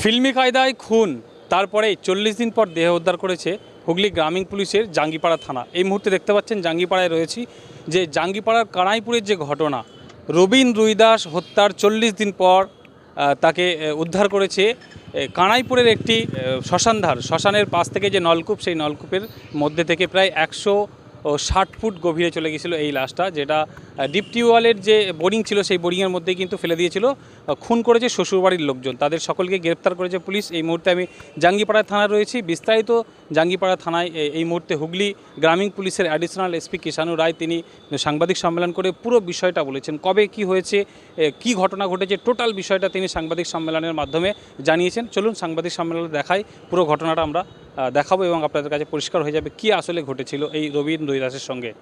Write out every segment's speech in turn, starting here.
ফিল্মি কায়দায় খুন তারপরে চল্লিশ দিন পর দেহ উদ্ধার করেছে হুগলি গ্রামীণ পুলিশের জাঙ্গিপাড়া থানা। এই মুহূর্তে দেখতে পাচ্ছেন জাঙ্গিপাড়ায় রয়েছি যে জাঙ্গিপাড়ার কানাইপুরের যে ঘটনা, রবীন রুইদাস হত্যার চল্লিশ দিন পর তাকে উদ্ধার করেছে কানাইপুরের একটি শ্মশানধার। শ্মশানের পাশ থেকে যে নলকূপ, সেই নলকূপের মধ্যে থেকে প্রায় একশো ষাট ফুট গভীরে চলে গিয়েছিল এই লাশটা, যেটা ডিপ টিউবওয়েলের যে বোরিং ছিল, সেই বোরিংয়ের মধ্যেই কিন্তু ফেলে দিয়েছিল। খুন করেছে শ্বশুরবাড়ির লোকজন। তাদের সকলকে গ্রেপ্তার করেছে পুলিশ। এই মুহূর্তে আমি জাঙ্গিপাড়া থানায় রয়েছি। বিস্তারিত জাঙ্গিপাড়া থানায় এই মুহূর্তে হুগলি গ্রামীণ পুলিশের অ্যাডিশনাল এসপি কিষানু রায়, তিনি সাংবাদিক সম্মেলন করে পুরো বিষয়টা বলেছেন। কবে কি হয়েছে কি ঘটনা ঘটেছে টোটাল বিষয়টা তিনি সাংবাদিক সম্মেলনের মাধ্যমে জানিয়েছেন। চলুন সাংবাদিক সম্মেলনে দেখাই, পুরো ঘটনাটা আমরা দেখাবো এবং আপনাদের কাছে পরিষ্কার হয়ে যাবে কি আসলে ঘটেছিল এই রবীন রবিদাসের সঙ্গে।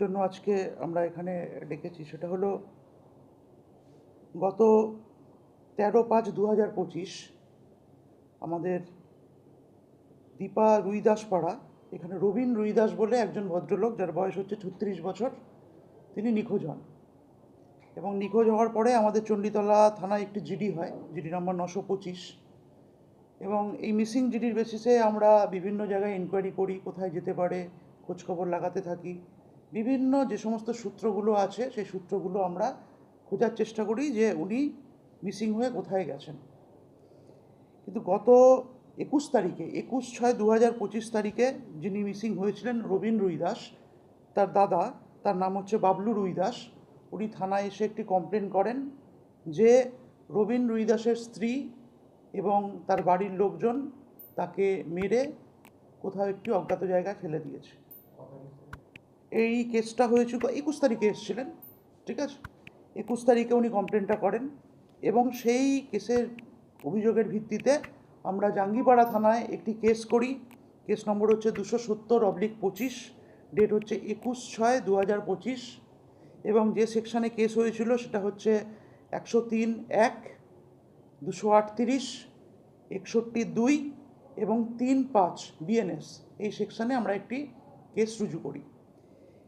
জন্য আজকে আমরা এখানে ডেকেছি, সেটা হলো গত তেরো পাঁচ দু হাজার পঁচিশ আমাদের দীপা রুইদাস পাড়া এখানে রবীন রুইদাস বলে একজন ভদ্রলোক যার বয়স হচ্ছে ছত্রিশ বছর, তিনি নিখোঁজ হন। এবং নিখোঁজ হওয়ার পরে আমাদের চণ্ডীতলা থানায় একটি জিডি হয়, জিডি নম্বর নশো পঁচিশ। এবং এই মিসিং জিডির বেসিসে আমরা বিভিন্ন জায়গায় ইনকোয়ারি করি, কোথায় যেতে পারে, খোঁজখবর লাগাতে থাকি। বিভিন্ন যে সমস্ত সূত্রগুলো আছে, সেই সূত্রগুলো আমরা খোঁজার চেষ্টা করি যে উনি মিসিং হয়ে কোথায় গেছেন। কিন্তু গত একুশ তারিখে, একুশ ছয় দু হাজার পঁচিশ তারিখে যিনি মিসিং হয়েছিলেন রবীন রুইদাস, তার দাদা, তার নাম হচ্ছে বাবলু রুইদাস, উনি থানায় এসে একটি কমপ্লেন করেন যে রবীন রুইদাসের স্ত্রী এবং তার বাড়ির লোকজন তাকে মেরে কোথাও একটি অজ্ঞাত জায়গায় ফেলে দিয়েছে। এই কেসটা হয়েছিল একুশ তারিখে এসেছিলেন, ঠিক আছে? একুশ তারিখে উনি কমপ্লেনটা করেন এবং সেই কেসের অভিযোগের ভিত্তিতে আমরা জাঙ্গিপাড়া থানায় একটি কেস করি। কেস নম্বর হচ্ছে দুশো সত্তর অবলিক পঁচিশ ডেট হচ্ছে একুশ ছয় দু হাজার পঁচিশ এবং যে সেকশানে কেস হয়েছিল সেটা হচ্ছে একশো তিন এক, দুশো আটত্রিশ, একষট্টি দুই এবং তিন পাঁচ বিএনএস এই সেকশানে আমরা একটি কেস রুজু করি।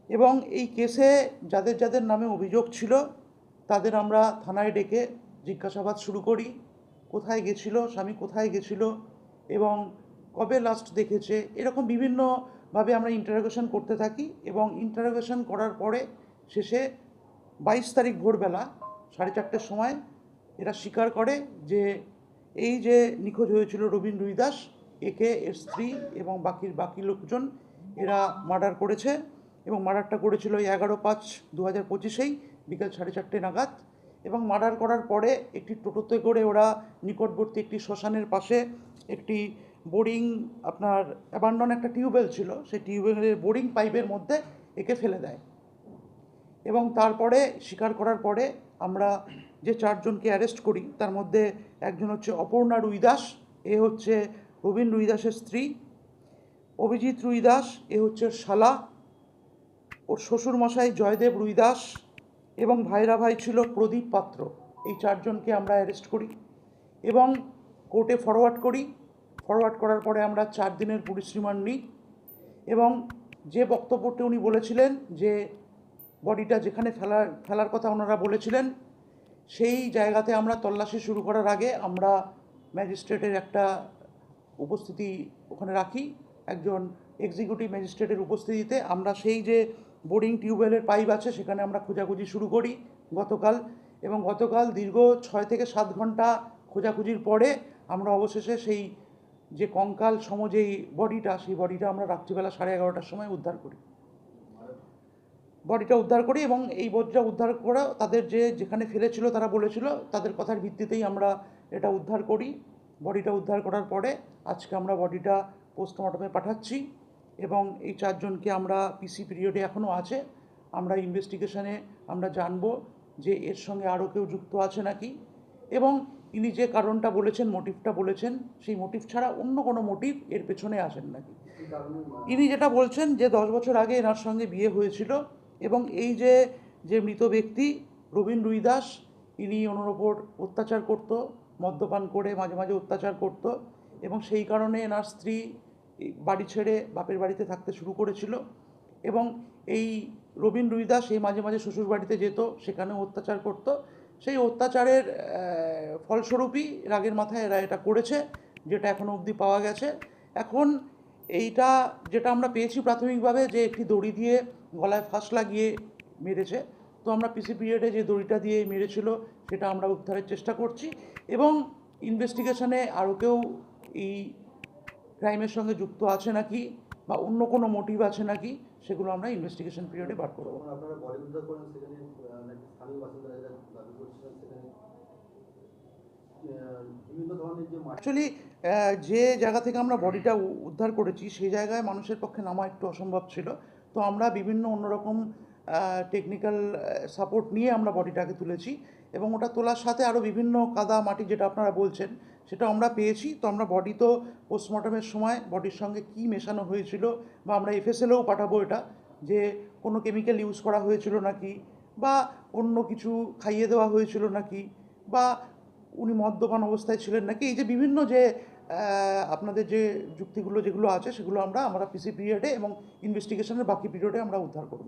এবং এই কেসে যাদের যাদের নামে অভিযোগ ছিল, তাদের আমরা থানায় ডেকে জিজ্ঞাসাবাদ শুরু করি, কোথায় গেছিল, স্বামী কোথায় গেছিল এবং কবে লাস্ট দেখেছে, এরকম বিভিন্নভাবে আমরা ইন্টারোগেশন করতে থাকি এবং ইন্টারোগেশন করার পরে শেষে বাইশ তারিখ ভোরবেলা সাড়ে চারটের সময় এরা স্বীকার করে যে এই যে নিখোঁজ হয়েছিল রবীন রুইদাস, একে এর স্ত্রী এবং বাকির বাকি লোকজন এরা মার্ডার করেছে। এবং মার্ডারটা করেছিল এই এগারো পাঁচ দু হাজার পঁচিশেই, বিকাল সাড়ে চারটে নাগাদ। এবং মার্ডার করার পরে একটি টোটোতে করে ওরা নিকটবর্তী একটি শ্মশানের পাশে একটি বোরিং আপনার অ্যাবান্ডন একটা টিউবওয়েল ছিল, সেই টিউবওয়েলের বোরিং পাইপের মধ্যে একে ফেলে দেয়। এবং তারপরে স্বীকার করার পরে আমরা যে চারজনকে অ্যারেস্ট করি, তার মধ্যে একজন হচ্ছে অপর্ণা রুইদাস, এ হচ্ছে রবীন রুইদাসের স্ত্রী। অভিজিৎ রুইদাস, এ হচ্ছে শালা। ওর শ্বশুরমশাই জয়দেব রুইদাস এবং ভাইরা ভাই ছিল প্রদীপ পাত্র। এই চারজনকে আমরা অ্যারেস্ট করি এবং কোর্টে ফরওয়ার্ড করি। ফরওয়ার্ড করার পরে আমরা চার দিনের পুলিশ রিমান্ড নিই এবং যে বক্তব্যটি উনি বলেছিলেন যে বডিটা যেখানে ফেলার ফেলার কথা ওনারা বলেছিলেন, সেই জায়গাতে আমরা তল্লাশি শুরু করার আগে আমরা ম্যাজিস্ট্রেটের একটা উপস্থিতি ওখানে রাখি। একজন এক্সিকিউটিভ ম্যাজিস্ট্রেটের উপস্থিতিতে আমরা সেই যে বোরিং টিউবওয়েলের পাইপ আছে, সেখানে আমরা খোঁজাখুঁজি শুরু করি গতকাল এবং গতকাল দীর্ঘ ছয় থেকে সাত ঘণ্টা খোঁজাখুঁজির পরে আমরা অবশেষে সেই যে কঙ্কাল সম যেই বডিটা, সেই বডিটা আমরা রাত্রিবেলা সাড়ে এগারোটার সময় উদ্ধার করি। বডিটা উদ্ধার করি এবং এই বডিটা উদ্ধার করা তাদের যে যেখানে ফেলেছিল তারা বলেছিল, তাদের কথার ভিত্তিতেই আমরা এটা উদ্ধার করি। বডিটা উদ্ধার করার পরে আজকে আমরা বডিটা পোস্টমর্টমে পাঠাচ্ছি। এবং এই চারজনকে আমরা পিসি পিরিয়ডে এখনও আছে। আমরা ইনভেস্টিগেশনে আমরা জানব যে এর সঙ্গে আরও কেউ যুক্ত আছে নাকি। এবং ইনি যে কারণটা বলেছেন মোটিভটা বলেছেন, সেই মোটিভ ছাড়া অন্য কোনো মোটিভ এর পেছনে আসেন নাকি। ইনি যেটা বলছেন যে দশ বছর আগে এনার সঙ্গে বিয়ে হয়েছিল এবং এই যে যে মৃত ব্যক্তি রবীন রুইদাস ইনি ওনার ওপর অত্যাচার করত, মদ্যপান করে মাঝে মাঝে অত্যাচার করত এবং সেই কারণে এনার স্ত্রী বাড়ি ছেড়ে বাপের বাড়িতে থাকতে শুরু করেছিল এবং এই রবীন রুইদাস এই মাঝে মাঝে শ্বশুর বাড়িতে যেত, সেখানেও অত্যাচার করত। সেই অত্যাচারের ফলস্বরূপই রাগের মাথায় এরা এটা করেছে, যেটা এখনও অবধি পাওয়া গেছে। এখন এইটা যেটা আমরা পেয়েছি প্রাথমিকভাবে যে একটি দড়ি দিয়ে গলায় ফাঁস লাগিয়ে মেরেছে, তো আমরা পিসি পিরিয়ডে যে দড়িটা দিয়ে মেরেছিল সেটা আমরা উদ্ধারের চেষ্টা করছি এবং ইনভেস্টিগেশনে আরও কেউ এই ক্রাইমের সঙ্গে যুক্ত আছে নাকি বা অন্য কোনো মোটিভ আছে নাকি সেগুলো আমরা ইনভেস্টিগেশন পিরিয়ডে বার করব অ্যাকচুয়ালি যে জায়গা থেকে আমরা বডিটা উদ্ধার করেছি সেই জায়গায় মানুষের পক্ষে নামা একটু অসম্ভব ছিল। তো আমরা বিভিন্ন অন্যরকম টেকনিক্যাল সাপোর্ট নিয়ে আমরা বডিটাকে তুলেছি এবং ওটা তোলার সাথে আরও বিভিন্ন কাদা মাটি যেটা আপনারা বলছেন সেটা আমরা পেয়েছি। তো আমরা বডি তো পোস্টমর্টমের সময় বডির সঙ্গে কী মেশানো হয়েছিল বা আমরা এফএসএলেও পাঠাবো এটা, যে কোনো কেমিক্যাল ইউজ করা হয়েছিল নাকি বা অন্য কিছু খাইয়ে দেওয়া হয়েছিল নাকি বা উনি মদ্যপান অবস্থায় ছিলেন নাকি? এই যে বিভিন্ন যে আপনাদের যে যুক্তিগুলো যেগুলো আছে সেগুলো আমরা আমরা পিসি পিরিয়ডে এবং ইনভেস্টিগেশনের বাকি পিরিয়ডে আমরা উদ্ধার করব।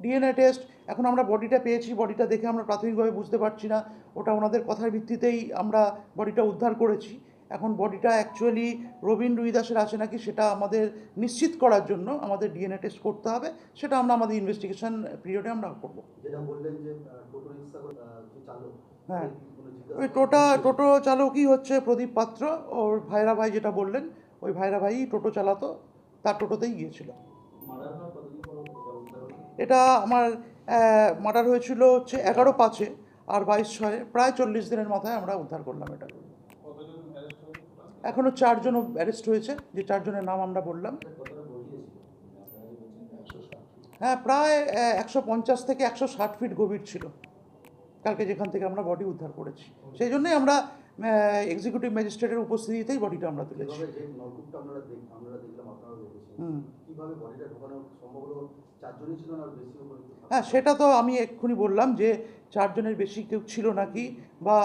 ডিএনএ টেস্ট এখন আমরা বডিটা পেয়েছি বডিটা দেখে আমরা প্রাথমিকভাবে বুঝতে পারছি না ওটা ওনাদের কথার ভিত্তিতেই আমরা বডিটা উদ্ধার করেছি। এখন বডিটা অ্যাকচুয়ালি রবীন রুইদাসের আছে নাকি সেটা আমাদের নিশ্চিত করার জন্য আমাদের ডিএনএ টেস্ট করতে হবে সেটা আমরা আমাদের ইনভেস্টিগেশন পিরিয়ডে আমরা করব। হ্যাঁ। ওই টোটা টোটো চালকই হচ্ছে প্রদীপ পাত্র ওর ভাইরা ভাই যেটা বললেন ওই ভাইরা ভাই টোটো চালাতো তার টোটোতেই গিয়েছিল। এটা আমার মার্ডার হয়েছিল হচ্ছে এগারো পাঁচে আর বাইশ ছয়ে প্রায় চল্লিশ দিনের মাথায় আমরা উদ্ধার করলাম এটা। এখনও চারজন অ্যারেস্ট হয়েছে যে চারজনের নাম আমরা বললাম। হ্যাঁ প্রায় একশো পঞ্চাশ থেকে একশো ষাট ফিট গভীর ছিল। কালকে যেখান থেকে আমরা বডি উদ্ধার করেছি। সেই জন্যই আমরা এক্সিকিউটিভ ম্যাজিস্ট্রেটের উপস্থিতিতেই বডিটা আমরা তুলেছি। হুম। হ্যাঁ সেটা তো আমি এক্ষুনি বললাম যে চারজনের বেশি কেউ ছিল নাকি বা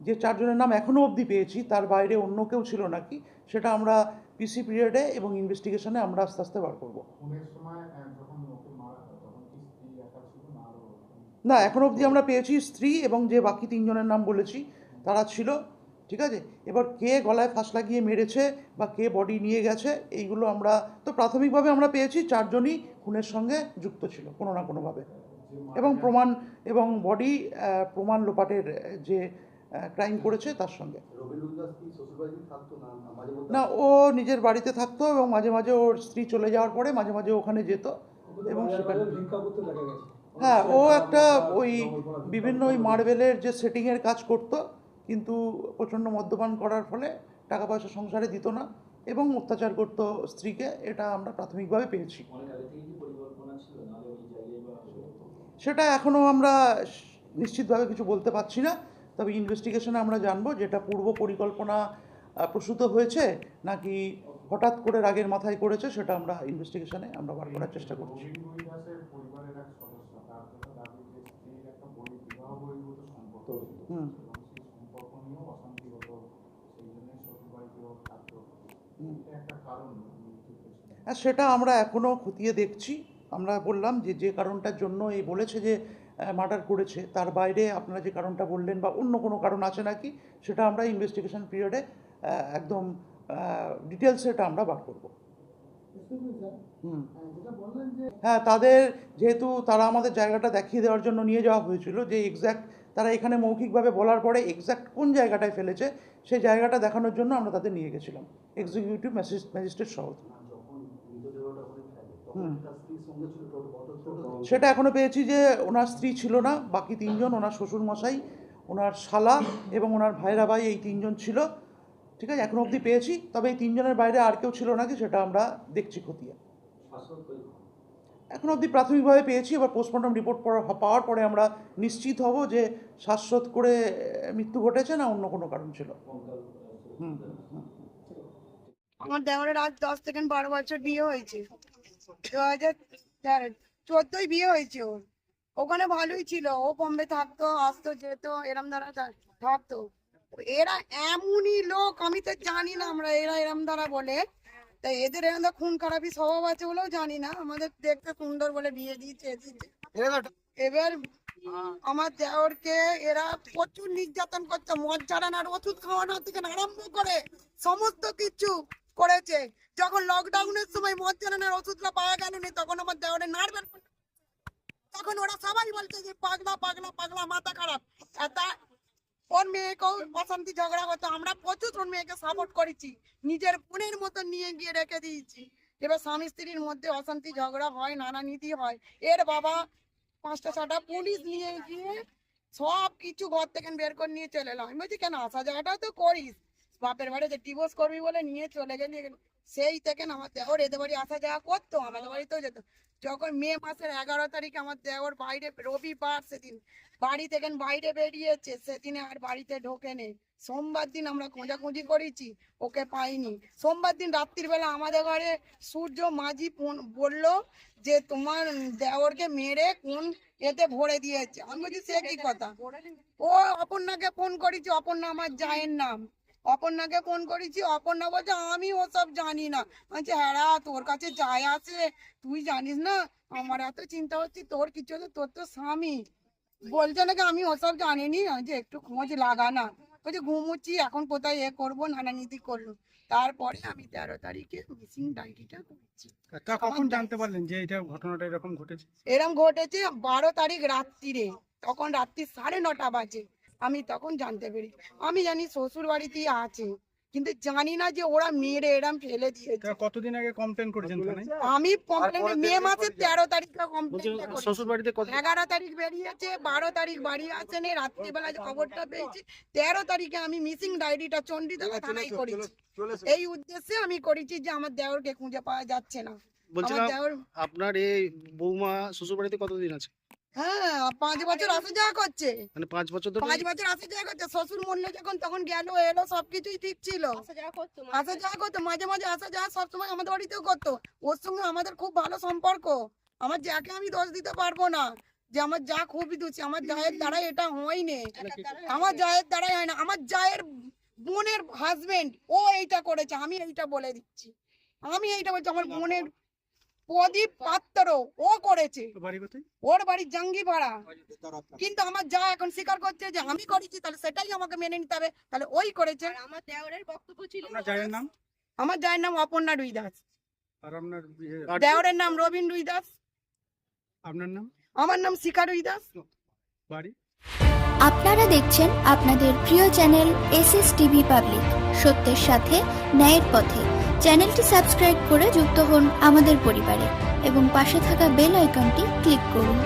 যে চারজনের নাম এখনও অবধি পেয়েছি তার বাইরে অন্য কেউ ছিল নাকি সেটা আমরা পিসি পিরিয়ডে এবং ইনভেস্টিগেশনে আমরা আস্তে আস্তে বার করব। না এখন অবধি আমরা পেয়েছি স্ত্রী এবং যে বাকি তিনজনের নাম বলেছি তারা ছিল। ঠিক আছে? এবার কে গলায় ফাঁস লাগিয়ে মেরেছে বা কে বডি নিয়ে গেছে, এইগুলো আমরা, তো প্রাথমিকভাবে আমরা পেয়েছি চারজনই খুনের সঙ্গে যুক্ত ছিল, কোনো না কোনোভাবে। এবং প্রমাণ, এবং বডি প্রমাণ লোপাটের যে ক্রাইম করেছে তার সঙ্গে। না, ও নিজের বাড়িতে থাকতো এবং মাঝে মাঝে ওর স্ত্রী চলে যাওয়ার পরে মাঝে মাঝে ওখানে যেত। এবং সেখানে হ্যাঁ ও একটা ওই বিভিন্ন ওই মার্বেলের যে সেটিংয়ের কাজ করত কিন্তু প্রচণ্ড মদ্যপান করার ফলে টাকা পয়সা সংসারে দিত না এবং অত্যাচার করত স্ত্রীকে এটা আমরা প্রাথমিকভাবে পেয়েছি। সেটা এখনও আমরা নিশ্চিতভাবে কিছু বলতে পারছি না। তবে ইনভেস্টিগেশনে আমরা জানব যেটা পূর্ব পরিকল্পনা প্রসূত হয়েছে নাকি হঠাৎ করে রাগের মাথায় করেছে সেটা আমরা ইনভেস্টিগেশনে আমরা বার করার চেষ্টা করছি। রবীন্দ্র দাসের পরিবারের এক সদস্য তার কথা দাবি যে স্ত্রীর একটা বই বিবাহ বহির্ভূত সম্পর্ক ছিল হুম। এবং সেই সম্পর্ক নিয়েও অশান্তি হতো সেই জন্যই শ্বশুর বাড়িতেও থাকতো হুম। এটা একটা কারণ মৃত্যুর পেছনে হ্যাঁ সেটা আমরা এখনও খতিয়ে দেখছি। আমরা বললাম যে যে কারণটার জন্য এই বলেছে যে মার্ডার করেছে তার বাইরে আপনারা যে কারণটা বললেন বা অন্য কোনো কারণ আছে নাকি সেটা আমরা ইনভেস্টিগেশন পিরিয়ডে একদম ডিটেলসে এটা আমরা বার করব। হ্যাঁ তাদের যেহেতু তারা আমাদের জায়গাটা দেখিয়ে দেওয়ার জন্য নিয়ে যাওয়া হয়েছিল যে এক্স্যাক্ট তারা এখানে মৌখিকভাবে বলার পরে এক্স্যাক্ট কোন জায়গাটায় ফেলেছে, সেই জায়গাটা দেখানোর জন্য আমরা তাদের নিয়ে গেছিলাম। এক্সিকিউটিভ ম্যাজিস্ট্রেট সহ। সেটা এখনও পেয়েছি যে ওনার স্ত্রী ছিল না, বাকি তিনজন, ওনার শ্বশুর মশাই ওনার শালা এবং ওনার ভাইরা ভাই এই তিনজন ছিল। ঠিক আছে, এখনও অবধি পেয়েছি, তবে এই তিনজনের বাইরে আর কেউ ছিল নাকি সেটা আমরা দেখছি খতিয়ে। এখন অবধি প্রাথমিকভাবে পেয়েছি, এবার পোস্টমর্টম রিপোর্ট পাওয়ার পরে আমরা নিশ্চিত হব যে শ্বাসরোধ করে মৃত্যু ঘটেছে না অন্য কোনো কারণ ছিল। আমার দেওয়ারের আজ দশ থেকে বারো বছর বিয়ে হয়েছে। দু হাজার তেরো চোদ্দই বিয়ে হয়েছে ওর। ওখানে ভালোই ছিল, ও বম্বে থাকতো, আসতো, যেত, এরম দ্বারা থাকতো। এরা এমনই লোক, আমি তো জানি না আমরা এরা এরম দ্বারা বলে। তাই এদের দ্বারা খুন খারাপি স্বভাব আছে বলেও জানি না। আমাদের দেখতে সুন্দর বলে বিয়ে দিয়েছে এবার আমার দেওরকে এরা প্রচুর নির্যাতন করছে মদ ছাড়ানোর ওষুধ খাওয়ানো থেকে আরম্ভ করে সমস্ত কিছু করেছে। যখন লকডাউনের সময় মদ ছাড়ানোর ওষুধটা পাওয়া গেল না তখন আমার দেওরের নার্ভের তখন ওরা সবাই বলছে যে পাগলা পাগলা পাগলা মাথা খারাপ। আর তা- ওর মেয়েকেও অশান্তি ঝগড়া হতো আমরা প্রচুর ওর মেয়েকে সাপোর্ট করেছি। নিজের বোনের মতো নিয়ে গিয়ে রেখে দিয়েছি। এবার স্বামী স্ত্রীর মধ্যে অশান্তি ঝগড়া হয় নানা নীতি হয়। এর বাবা পাঁচটা, ছটা পুলিশ নিয়ে গিয়ে সব কিছু ঘর থেকে বের করে নিয়ে চলে এলাম আমি বলছি, কেন? আসা যাওয়াটা তো করিস। বাপের বাড়িতে ডিভোর্স করবি বলে নিয়ে চলে গেলি সেই থেকে আমার দেওর এদের বাড়ি আসা যাওয়া করতো, আমাদের বাড়িতেও যেত। যখন মে মাসের এগারো তারিখে আমার দেওর বাইরে রবিবার সেদিন বাড়ি থেকে বাইরে বেরিয়েছে, সেদিনে আর বাড়িতে ঢোকেনি। সোমবার দিন আমরা খোঁজাখুঁজি করেছি, ওকে পাইনি। সোমবার দিন রাত্রির বেলা আমাদের ঘরে সূর্য মাঝি বলল যে তোমার দেওরকে মেরে কোন এতে ভরে দিয়েছে। আমি বলছি, সে কি কথা? ও অপর্ণাকে ফোন করেছি, অপর্ণা আমার জায়ের নাম। অপর্ণাকে ফোন করেছি অপর্ণা বলছে আমি ওসব জানি না। বলছে হ্যাঁ তোর কাছে যায় আছে। তুই জানিস না? আমার এত চিন্তা হচ্ছে তোর কিছু হলে তোর তো স্বামী। বলছে নাকি আমি ওসব জানিনি। যে একটু খোঁজ লাগা না। বলছে ঘুমুচ্ছি এখন কোথায় এ করব নানা নীতি করল। তারপরে আমি তেরো তারিখে মিসিং ডায়েরিটা করেছি। কখন জানতে পারলেন যে এটা ঘটনাটা এরকম ঘটেছে? এরম ঘটেছে বারো তারিখ রাত্রিরে। তখন রাত্রি সাড়ে নটা বাজে। আমি তখন জানতে পেরি আমি জানি শ্বশুর বাড়িতেই আছে কিন্তু জানি না যে ওরা মেরে এরম ফেলে দিয়েছে। কতদিন আগে কমপ্লেন করেছেন আমি কমপ্লেন মে মাসের তেরো তারিখে কমপ্লেন শ্বশুর বাড়িতে এগারো তারিখ বেরিয়েছে বারো তারিখ বাড়ি আসেনি রাত্রিবেলা যে খবরটা পেয়েছি তেরো তারিখে আমি মিসিং ডায়েরিটা চণ্ডীতলা থানায় করেছি। এই উদ্দেশ্যে আমি করেছি যে আমার দেওরকে খুঁজে পাওয়া যাচ্ছে না। বলছিলাম আপনার এই বৌমা শ্বশুর বাড়িতে কতদিন আছে? হ্যাঁ পাঁচ বছর আসা যাওয়া করছে। মানে পাঁচ বছর ধরে পাঁচ বছর আসা যাওয়া করছে। শ্বশুর মরলো যখন তখন গেল এলো সবকিছুই ঠিক ছিল। আসা যাওয়া করতো মাঝে মাঝে আসা যাওয়া সবসময় আমাদের বাড়িতেও করতো। ওর সঙ্গে আমাদের খুব ভালো সম্পর্ক। আমার যাকে আমি দোষ দিতে পারব না যে আমার যা খুবই দোষী আমার জায়ের দ্বারা এটা হয়নি। আমার জায়ের দ্বারাই হয় না আমার জায়ের বোনের হাজবেন্ড ও এইটা করেছে আমি এইটা বলে দিচ্ছি। আমি এইটা বলছি আমার বোনের প্রদীপ পাত্র ও করেছে। ওর বাড়ি জাঙ্গিপাড়া। কিন্তু আমার যা এখন স্বীকার করছে যে আমি করেছি তাহলে সেটাই আমাকে মেনে নিতে হবে। তাহলে ওই করেছে। আমার দেওরের বক্তব্য ছিল আপনার নাম? আমার জায়ের নাম অপর্ণা রুই দাস। আর আপনার ইয়ে, দেওরের নাম রবীন রুই দাস। আপনার নাম? আমার নাম শিখা রুই দাস। বাড়ি? আপনারা দেখছেন আপনাদের প্রিয় channel S S TV public. সত্যের সাথে ন্যায়ের পথে। চ্যানেলটি সাবস্ক্রাইব করে যুক্ত হন আমাদের পরিবারে এবং পাশে থাকা বেল আইকনটি ক্লিক করুন।